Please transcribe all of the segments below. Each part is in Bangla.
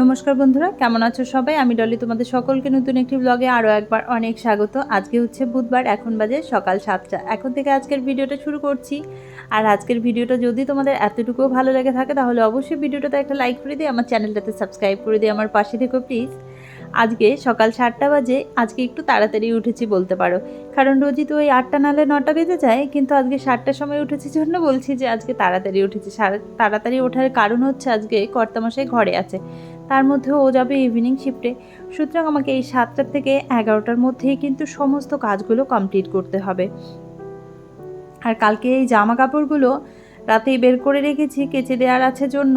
নমস্কার বন্ধুরা, কেমন আছো সবাই? আমি ডলি, তোমাদের সকলকে নতুন একটি ব্লগে আরও একবার অনেক স্বাগত। আজকে হচ্ছে বুধবার, এখন বাজে সকাল সাতটা। এখন থেকে আজকের ভিডিওটা শুরু করছি। আর আজকের ভিডিওটা যদি তোমাদের এতটুকুও ভালো লেগে থাকে, তাহলে অবশ্যই ভিডিওটাতে একটা লাইক করে দিয়ে আমার চ্যানেলটাতে সাবস্ক্রাইব করে দিয়ে আমার পাশে থেকো প্লিজ আজকে সকাল সাতটা বাজে, আজকে একটু তাড়াতাড়ি উঠেছি বলতে পারো। কারণ রোজই তো ওই আটটা নালে নটা বেজে যায়, কিন্তু আজকে সাতটার সময় উঠেছি জন্য বলছি যে আজকে তাড়াতাড়ি উঠেছি। তাড়াতাড়ি ওঠার কারণ হচ্ছে আজকে কর্তামশাই ঘরে আছে। তার মধ্যে ও যাবে ইভিনিং শিফটে সুতরাং আমাকে এই সাতটার থেকে এগারোটার মধ্যেই কিন্তু সমস্ত কাজগুলো কমপ্লিট করতে হবে। আর কালকে এই জামা কাপড়গুলো রাতেই বের করে রেখেছি, কেচে দেওয়ার আছে জন্য।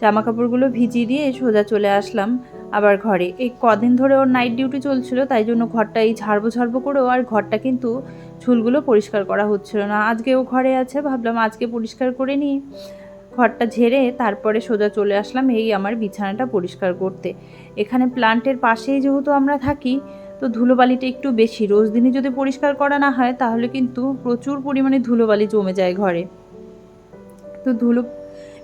জামা কাপড়গুলো ভিজিয়ে দিয়ে সোজা চলে আসলাম আবার ঘরে। এই কদিন ধরে ওর নাইট ডিউটি চলছিল, তাই জন্য ঘরটা এই ঝাড়বো ঝাড়বো করেও আর ঘরটা কিন্তু ঝুলগুলো পরিষ্কার করা হচ্ছিল না। আজকে ও ঘরে আছে, ভাবলাম আজকে পরিষ্কার করে নিই। ঘরটা ঝেড়ে তারপরে সোজা চলে আসলাম এই আমার বিছানাটা পরিষ্কার করতে। এখানে প্লান্টের পাশেই যেহেতু আমরা থাকি, তো ধুলোবালিটা একটু বেশি। রোজ দিনই যদি পরিষ্কার করা না হয়, তাহলে কিন্তু প্রচুর পরিমাণে ধুলোবালি জমে যায় ঘরে। তো ধুলো,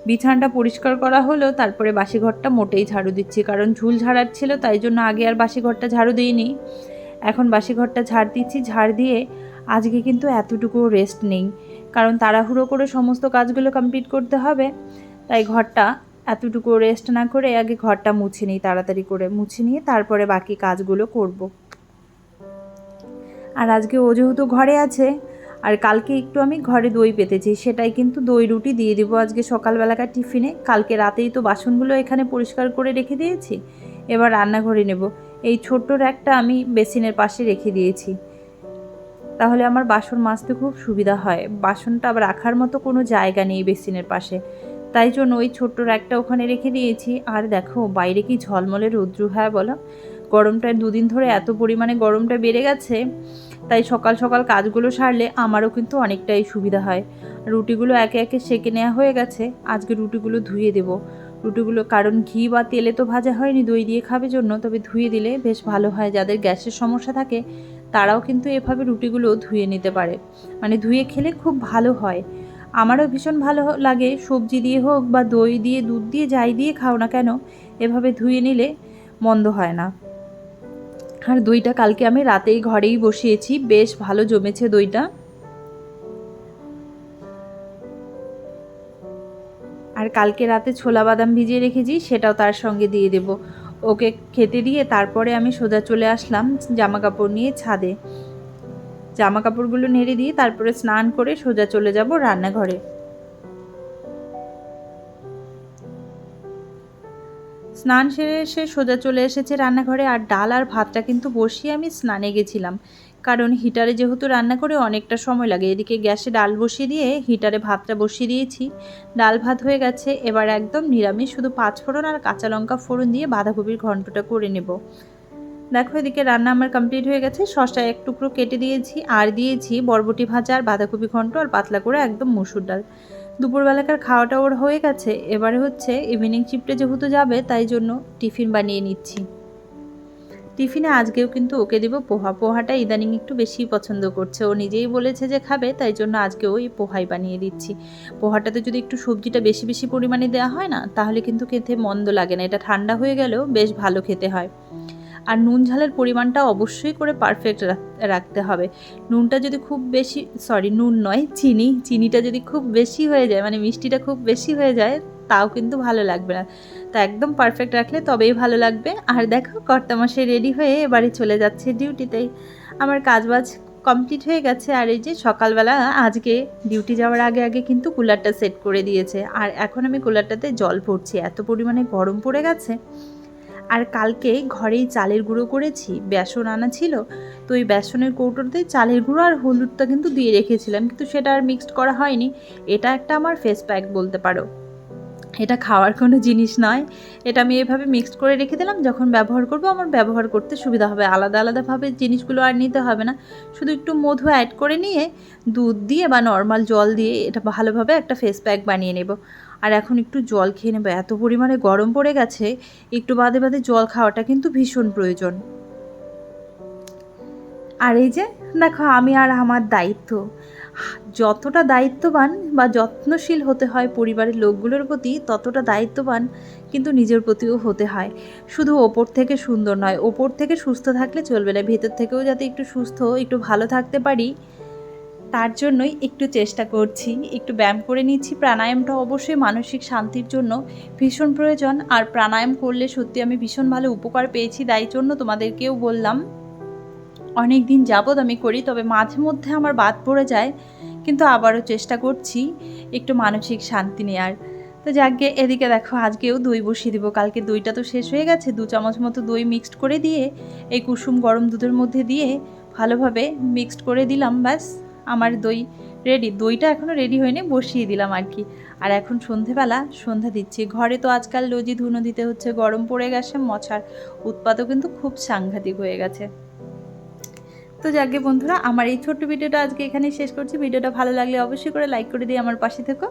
বিছানাটা পরিষ্কার করা হলো, তারপরে বাসি ঘরটা মোটেই ঝাড়ু দিচ্ছি, কারণ ঝুল ঝাড়ার ছিল, তাই জন্য আগে আর বাসি ঘরটা ঝাড়ু দিইনি। এখন বাসি ঘরটা ঝাড় দিচ্ছি, ঝাড় দিয়ে আজকে কিন্তু এতটুকুও রেস্ট নেই। কারণ তাড়াহুড়ো করে সমস্ত কাজগুলো কমপ্লিট করতে হবে। তাই ঘরটা এতটুকু রেস্ট না করে আগে ঘরটা মুছে নিই, তাড়াতাড়ি করে মুছে নিয়ে তারপরে বাকি কাজগুলো করব। আর আজকে ও যেহেতু ঘরে আছে, আর কালকে একটু আমি ঘরে দই পেতেছি, সেটাই কিন্তু দই রুটি দিয়ে দিব আজকে সকালবেলাকার টিফিনে। কালকে রাতেই তো বাসনগুলো এখানে পরিষ্কার করে রেখে দিয়েছি, এবার রান্নাঘরে নেব। এই ছোট্ট একটা আমি বেসিনের পাশে রেখে দিয়েছি। তাহলে আমার বাসন মাজতে খুব সুবিধা হয়। বাসনটা আবার রাখার মতো কোনো জায়গা নেই বেসিনের পাশে। তাই জন্য ওই ছোট্ট র্যাকটা ওখানে রেখে দিয়েছি। আর দেখো, বাইরে কি ঝলমলে রৌদ্র, হয় বলো? গরমটা দুদিন ধরে এত পরিমাণে গরমটা বেড়ে গেছে, তাই সকাল সকাল কাজগুলো সারলে আমারও কিন্তু অনেকটাই সুবিধা হয়। রুটিগুলো একে একে সেকে নেওয়া হয়ে গেছে, আজকে রুটিগুলো ধুয়ে দেব। রুটিগুলো, কারণ ঘি বা তেলে তো ভাজা হয়নি, দই দিয়ে খাবে জন্য, তবে ধুয়ে দিলে বেশ ভালো হয়। যাদের গ্যাসের সমস্যা থাকে তারাও কিন্তু এভাবে রুটিগুলো ধুয়ে নিতে পারে। মানে ধুয়ে খেলে খুব ভালো হয়। আমারও ভীষণ ভালো লাগে। সবজি দিয়ে হোক বা দই দিয়ে, দুধ দিয়ে, যাই দিয়ে খাও না কেন, এভাবে ধুয়ে নিলে মন্দ হয় না। আর দইটা কালকে আমি রাতেই ঘরেই বসিয়েছি। বেশ ভালো জমেছে দইটা। আর কালকে রাতে ছোলা বাদাম ভিজিয়ে রেখেছি, সেটাও তার সঙ্গে দিয়ে দেব। ওকে খেতে দিয়ে তারপরে আমি সোজা চলে আসলাম জামা কাপড় নিয়ে ছাদে। জামা কাপড়গুলো নেড়ে দিয়ে তারপরে স্নান করে সোজা চলে যাব রান্নাঘরে। স্নান সেরে এসে সোজা চলে এসেছে রান্নাঘরে আর ডাল আর ভাতটা কিন্তু বসিয়ে আমি স্নানে গেছিলাম। কারণ হিটারে যেহেতু রান্না করে অনেকটা সময় লাগে। এদিকে গ্যাসে ডাল বসিয়ে দিয়ে হিটারে ভাতটা বসিয়ে দিয়েছি। ডাল ভাত হয়ে গেছে, এবার একদম নিরামিষ, শুধু পাঁচ ফোড়ন আর কাঁচা লঙ্কা ফোড়ন দিয়ে বাঁধাকপির ঘন্টটা করে নেব। দেখো এদিকে রান্না আমার কমপ্লিট হয়ে গেছে। শসা এক টুকরো কেটে দিয়েছি, আর দিয়েছি বরবটি ভাজা আর বাঁধাকপি ঘন্ট আর পাতলা করে একদম মুসুর ডাল। দুপুরবেলাকার খাওয়াটা ওর হয়ে গেছে। এবারে হচ্ছে ইভিনিং শিফটে যেহেতু যাবে, তাই জন্য টিফিন বানিয়ে নিচ্ছি। টিফিনে আজকেও কিন্তু ওকে দেবো পোহা। পোহাটা ইদানিং একটু বেশি পছন্দ করছে। ও নিজেই বলেছে যে খাবে, তাই জন্য আজকে ওই পোহাই বানিয়ে দিচ্ছি। পোহাটাতে যদি একটু সবজিটা বেশি বেশি পরিমাণে দেওয়া হয় না, তাহলে কিন্তু খেতে মন্দ লাগে না। এটা ঠান্ডা হয়ে গেলেও বেশ ভালো খেতে হয়। আর নুন ঝালের পরিমাণটা অবশ্যই করে পারফেক্ট রাখতে হবে। নুনটা যদি খুব বেশি সরি নুন নয়, চিনি। চিনিটা যদি খুব বেশি হয়ে যায় মানে মিষ্টিটা খুব বেশি হয়ে যায় তাও কিন্তু ভালো লাগবে না। তো একদম পারফেক্ট রাখলে তবেই ভালো লাগবে। আর দেখো কর্তামশাই রেডি হয়ে এবারে চলে যাচ্ছে ডিউটিতেই আমার কাজবাজ কমপ্লিট হয়ে গেছে। আর এই যে সকালবেলা আজকে ডিউটি যাওয়ার আগে আগে কিন্তু কুলারটা সেট করে দিয়েছে। আর এখন আমি কুলারটাতে জল পড়ছি এত পরিমাণে গরম পড়ে গেছে। আর কালকে ঘরেই চালের গুঁড়ো করেছি। বেসন আনা ছিল। তো ওই বেসনের কৌটোতে চালের গুঁড়ো আর হলুদটা কিন্তু দিয়ে রেখেছিলাম। কিন্তু সেটা আর মিক্সড করা হয়নি। এটা একটা আমার ফেস প্যাক বলতে পারো। এটা খাওয়ার কোনো জিনিস নয়। এটা আমি এভাবে মিক্সড করে রেখে দিলাম। যখন ব্যবহার করব, আমার ব্যবহার করতে সুবিধা হবে। আলাদা আলাদাভাবে জিনিসগুলো আর নিতে হবে না। শুধু একটু মধু অ্যাড করে নিয়ে দুধ দিয়ে বা নর্মাল জল দিয়ে এটা ভালোভাবে একটা ফেস প্যাক বানিয়ে নেব। আর এখন একটু জল খেয়ে নেব। এত পরিমাণে গরম পড়ে গেছে, একটু বাদে বাদে জল খাওয়াটা কিন্তু ভীষণ প্রয়োজন। আর এই যে, দেখো, আমি আর আমার দায়িত্ব। যতটা দায়িত্ববান বা যত্নশীল হতে হয় পরিবারের লোকগুলোর প্রতি, ততটা দায়িত্ববান কিন্তু নিজের প্রতিও হতে হয়। শুধু ওপর থেকে সুন্দর নয়, ওপর থেকে সুস্থ থাকলে চলবে না, ভেতর থেকেও যাতে একটু সুস্থ, একটু ভালো থাকতে পারি, তার জন্যই একটু চেষ্টা করছি। একটু ব্যায়াম করে নিচ্ছি। প্রাণায়ামটা অবশ্যই মানসিক শান্তির জন্য ভীষণ প্রয়োজন। আর প্রাণায়াম করলে সত্যি আমি ভীষণ ভালো উপকার পেয়েছি, তাই জন্য তোমাদেরকেও বললাম। অনেক দিন যাবৎ আমি করি, তবে মাঝে মধ্যে আমার বাদ পড়ে যায়, কিন্তু আবারও চেষ্টা করছি একটু মানসিক শান্তি নেওয়ার তো যাকে এদিকে দেখো, আজকেও দই বসিয়ে দিব। কালকে দইটা তো শেষ হয়ে গেছে, দু চামচ মতো দই মিক্সড করে দিয়ে, এই কুসুম গরম দুধের মধ্যে দিয়ে ভালোভাবে মিক্সড করে দিলাম, ব্যাস, আমার দই রেডি দইটা এখনও রেডি হয়নি, বসিয়ে দিলাম আর কি। আর এখন সন্ধেবেলা, সন্ধ্যা দিচ্ছি। ঘরে তো আজকাল রোজই ধুনো দিতে হচ্ছে, গরম পড়ে গেছে, মশার উৎপাতও কিন্তু খুব সাংঘাতিক হয়ে গেছে। তো যাকে বন্ধুরা, আমার এই ছোট্ট ভিডিওটা আজকে এখানেই শেষ করছি। ভিডিওটা ভালো লাগলে অবশ্যই করে লাইক করে দিয়ে আমার পাশে থেকো।